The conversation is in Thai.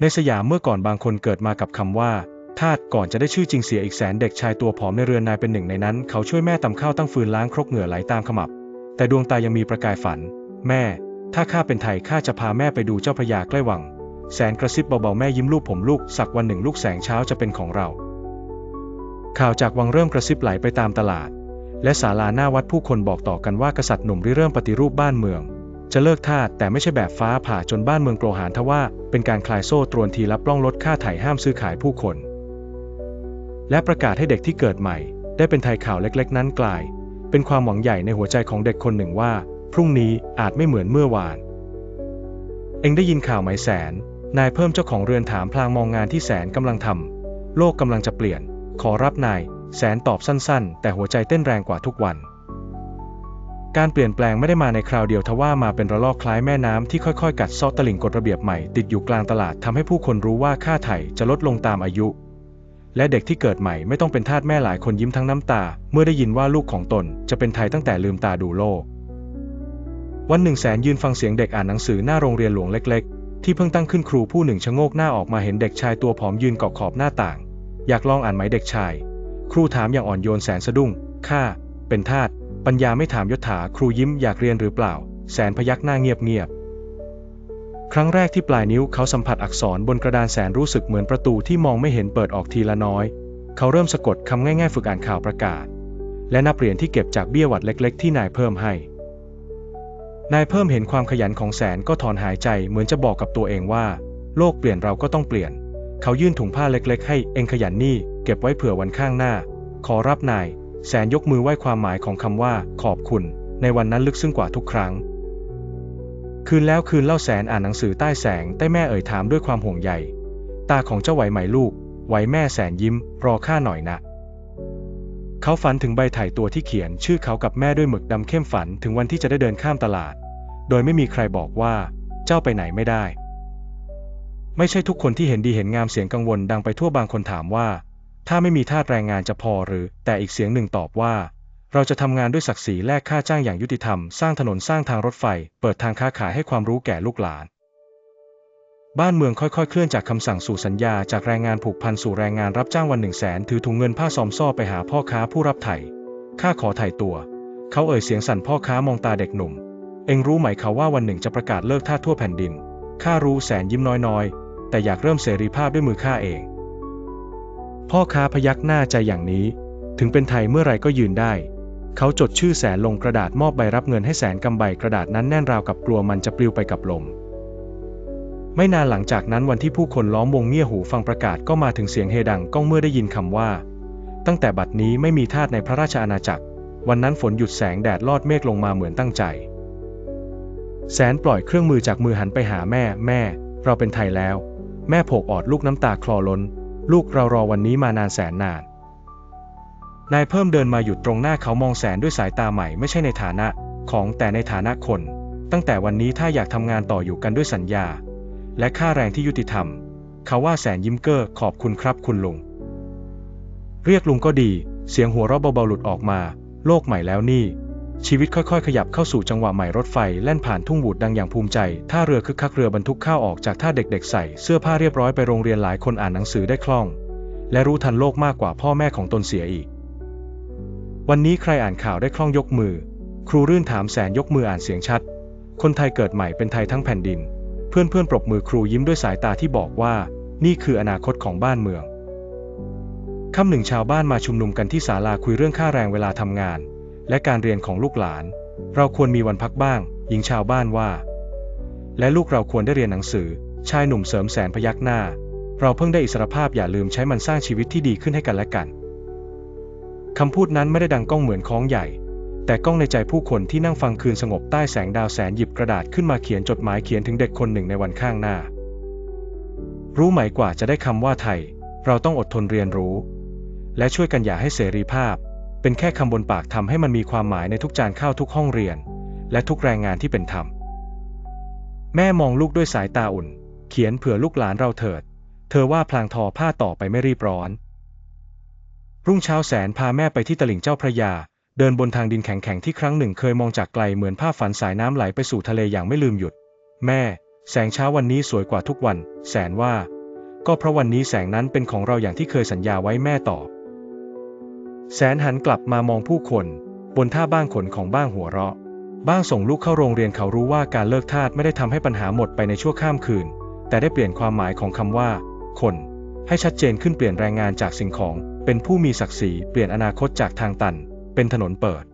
ในสยามเมื่อก่อนบางคนเกิดมากับคำว่าทาสก่อนจะได้ชื่อจริงเสียอีกแสนเด็กชายตัวผอมในเรือนนายเป็นหนึ่งในนั้น เขาช่วยแม่ตำข้าวตั้งฟืนล้างครกเหงื่อไหลตามขมับ แต่ดวงตายังมีประกายฝัน แม่ ถ้าข้าเป็นไทยข้าจะพาแม่ไปดูเจ้าพระยาใกล้วัง แสนกระซิบเบาๆแม่ยิ้มลูกผมลูกสักวันหนึ่งลูกแสงเช้าจะเป็นของเรา ข่าวจากวังเริ่มกระซิบไหลไปตามตลาด และศาลาหน้าวัดผู้คนบอกต่อกันว่ากษัตริย์หนุ่มริเริ่มปฏิรูปบ้านเมือง จะเลิกทาสแต่ไม่ใช่แบบฟ้าผ่าจนบ้านเมืองโกรหานทว่าเป็นการคลายโซ่ตรวนทีละปล้องลดค่าไถ่ห้ามซื้อขายผู้คน และประกาศให้เด็กที่เกิดใหม่ ได้เป็นไทยข่าวเล็กๆ นั้นกลาย เป็นความหวังใหญ่ในหัวใจของเด็กคนหนึ่งว่า พรุ่งนี้อาจไม่เหมือนเมื่อวาน เองได้ยินข่าวไหมแสน นายเพิ่มเจ้าของเรือนถามพลางมองงานที่แสนกำลังทำโลกกำลังจะเปลี่ยน ขอรับนาย แสนตอบสั้นๆ แต่หัวใจเต้นแรงกว่าทุกวัน การเปลี่ยนแปลงไม่ได้มาในคราวเดียวทว่ามาเป็นระลอกคล้ายแม่น้ำที่ค่อยๆ กัดซาะตลิ่งกฎระเบียบใหม่ติดอยู่กลางตลาดทำให้ผู้คนรู้ว่าค่าไถ่จะลดลงตามอายุ และเด็กที่เกิดใหม่ไม่ต้องเป็นทาสแม่หลายคนยิ้มทั้งน้ำตา เมื่อได้ยินว่าลูกของตนจะเป็นไทยตั้งแต่ลืมตาดูโลก วันหนึ่งแสนยืนฟังเสียงเด็กอ่านหนังสือหน้าโรงเรียนหลวงเล็ก ๆ ที่เพิ่งตั้งขึ้นครูผู้หนึ่งชะโงกหน้าออกมาเห็นเด็กชายตัวผอมยืนเกาะขอบหน้าต่าง อยากลองอ่านไหมเด็กชาย ครูถามอย่างอ่อนโยนแสนสะดุ้งข้าเป็นทาส ปัญญาไม่ถามยศถาครูยิ้มอยากเรียนหรือเปล่า แสนพยักหน้าเงียบๆครั้งแรกที่ปลายนิ้วเขาสัมผัสอักษรบนกระดานแสนรู้สึกเหมือนประตูที่มองไม่เห็นเปิดออกทีละน้อย เขาเริ่มสะกดคำง่ายๆ ฝึกอ่านข่าวประกาศ และนับเหรียญที่เก็บจากเบี้ยวัดเล็ก ๆ ที่นายเพิ่มให้ นายเพิ่มเห็นความขยันของแสนก็ถอนหายใจเหมือนจะบอกกับตัวเองว่า โลกเปลี่ยนเราก็ต้องเปลี่ยน เขายื่นถุงผ้าเล็ก ๆ ให้เองขยันนี่เก็บไว้เผื่อวันข้างหน้า ขอรับนาย แสนยกมือไหว้ความหมายของคำว่าขอบคุณ ในวันนั้นลึกซึ้งกว่าทุกครั้ง คืนแล้วคืนเล่าแสนอ่านหนังสือใต้แสงใต้แม่เอ่ยถามด้วยความห่วงใย ตาของเจ้าไหวไหมลูก ไหวแม่แสนยิ้ม รอข้าหน่อยนะเขาฝันถึงใบถ่ายตัวที่เขียน ชื่อเขากับแม่ด้วยหมึกดำเข้มฝันถึงวันที่จะได้เดินข้ามตลาด โดยไม่มีใครบอกว่า เจ้าไปไหนไม่ได้ ไม่ใช่ทุกคนที่เห็นดีเห็นงามเสียงกังวลดังไปทั่วบางคนถามว่า ถ้าไม่มีทาสแรงงานจะพอหรือ แต่อีกเสียงหนึ่งตอบว่า เราจะทำงานด้วยศักดิ์ศรีแลกค่าจ้างอย่างยุติธรรม สร้างถนนสร้างทางรถไฟ เปิดทางค้าขายให้ความรู้แก่ลูกหลาน บ้านเมืองค่อยๆ เคลื่อนจากคำสั่งสู่สัญญาจากแรงงานผูกพันสู่แรงงานรับจ้างวันหนึ่งแสนถือถุงเงินผ้าซอมซ่อไปหาพ่อค้าผู้รับไถ่ข้าขอไถ่ตัว เขาเอ่ยเสียงสั่นพ่อค้ามองตาเด็กหนุ่ม เอ็งรู้ไหมเขาว่าวันหนึ่งจะประกาศเลิกทาสทั่วแผ่นดินข้ารู้แสนยิ้มน้อยๆ แต่อยากเริ่มเสรีภาพด้วยมือข้าเอง พ่อค้าพยักหน้าใจอย่างนี้ ถึงเป็นไทยเมื่อไรก็ยืนได้ เขาจดชื่อแสนลงกระดาษมอบใบรับเงินให้แสนกำใบกระดาษนั้นแน่นราวกับกลัวมันจะปลิวไปกับลม ไม่นานหลังจากนั้นวันที่ผู้คนล้อมวงเงี่ยหูฟังประกาศก็มาถึงเสียงเฮดังก้องเมื่อได้ยินคำว่า ตั้งแต่บัดนี้ไม่มีทาสในพระราชอาณาจักร วันนั้นฝนหยุดแสงแดดลอดเมฆลงมาเหมือนตั้งใจแสนปล่อยเครื่องมือจากมือหันไปหาแม่ แม่ เราเป็นไทยแล้ว แม่โผกออดลูกน้ำตาคลอล้น ลูกเรารอวันนี้มานานแสนนาน นายเพิ่มเดินมาหยุดตรงหน้าเขามองแสนด้วยสายตาใหม่ไม่ใช่ในฐานะของแต่ในฐานะคน ตั้งแต่วันนี้ถ้าอยากทำงานต่ออยู่กันด้วยสัญญา และค่าแรงที่ยุติธรรม เขาว่าแสนยิ้มเก้อขอบคุณครับคุณลุง เรียกลุงก็ดี เสียงหัวเราะเบาๆหลุดออกมา โลกใหม่แล้วนี่ ชีวิตค่อยๆ ขยับเข้าสู่จังหวะใหม่รถไฟแล่นผ่านทุ่งบูดดังอย่างภูมิใจท่าเรือคึกคักเรือบรรทุกข้าวออกจากท่าเด็กๆ ใส่เสื้อผ้าเรียบร้อยไปโรงเรียนหลายคนอ่านหนังสือได้คล่อง และรู้ทันโลกมากกว่าพ่อแม่ของตนเสียอีก วันนี้ใครอ่านข่าวได้คล่องยกมือ ครูรื่นถามแสนยกมืออ่านเสียงชัด คนไทยเกิดใหม่เป็นไทยทั้งแผ่นดิน เพื่อนๆปรบมือครูยิ้มด้วยสายตาที่บอกว่า นี่คืออนาคตของบ้านเมืองค่ำหนึ่งชาวบ้านมาชุมนุมกันที่ศาลาคุยเรื่องค่าแรงเวลาทำงาน และการเรียนของลูกหลาน เราควรมีวันพักบ้าง หญิงชาวบ้านว่า และลูกเราควรได้เรียนหนังสือ ชายหนุ่มเสริมแสนพยักหน้า เราเพิ่งได้อิสรภาพอย่าลืมใช้มันสร้างชีวิตที่ดีขึ้นให้กันและกันคำพูดนั้นไม่ได้ดังก้องเหมือนคล้องใหญ่ แต่ก้องในใจผู้คนที่นั่งฟังคืนสงบใต้แสงดาวแสนหยิบกระดาษขึ้นมาเขียนจดหมายเขียนถึงเด็กคนหนึ่งในวันข้างหน้า รู้ไหมกว่าจะได้คำว่าไทย เราต้องอดทนเรียนรู้ และช่วยกันอย่าให้เสรีภาพ เป็นแค่คำบนปากทำให้มันมีความหมายในทุกจานข้าวทุกห้องเรียน และทุกแรงงานที่เป็นธรรม แม่มองลูกด้วยสายตาอุ่น เขียนเผื่อลูกหลานเราเถิด เธอว่าพลางทอผ้าต่อไปไม่รีบร้อน รุ่งเช้าแสนพาแม่ไปที่ตลิ่งเจ้าพระยา เดินบนทางดินแข็งๆที่ครั้งหนึ่งเคยมองจากไกลเหมือนภาพฝันสายน้ำไหลไปสู่ทะเลอย่างไม่ลืมหยุด แม่ แสงเช้าวันนี้สวยกว่าทุกวัน แสนว่า ก็เพราะวันนี้แสงนั้นเป็นของเราอย่างที่เคยสัญญาไว้แม่ตอบ แสนหันกลับมามองผู้คน บนท่าบ้างขนของบ้างหัวเราะ บ้างส่งลูกเข้าโรงเรียนเขารู้ว่าการเลิกทาสไม่ได้ทำให้ปัญหาหมดไปในชั่วข้ามคืน แต่ได้เปลี่ยนความหมายของคำว่า คน ให้ชัดเจนขึ้นเปลี่ยนแรงงานจากสิ่งของ เป็นผู้มีศักดิ์ศรีเปลี่ยนอนาคตจากทางตัน เป็นถนนเปิด